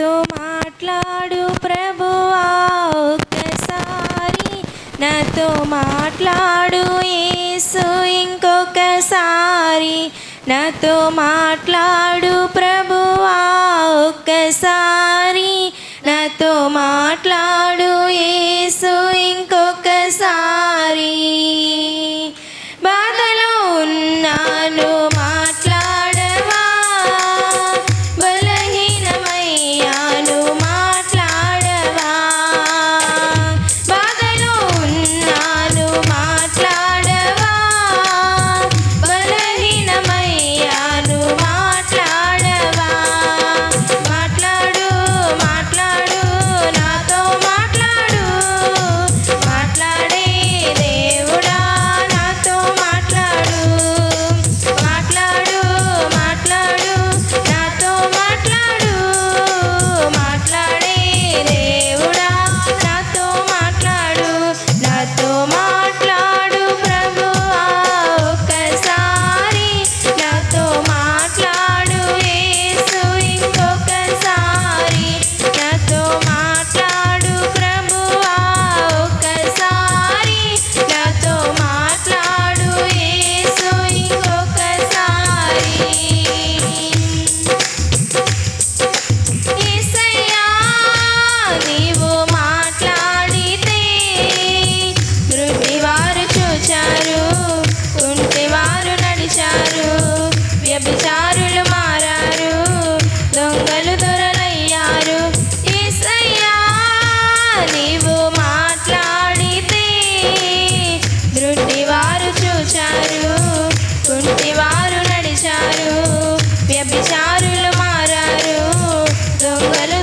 నాతో మాట్లాడు ప్రభువా ఒక్కసారి. నాతో మాట్లాడు ఏసు ఇంకొకసారి. నాతో మాట్లాడు ప్రభువా ఒక్కసారి. నాతో మాట్లాడు ఏసు ಯಾರು ದೊಂಗಲ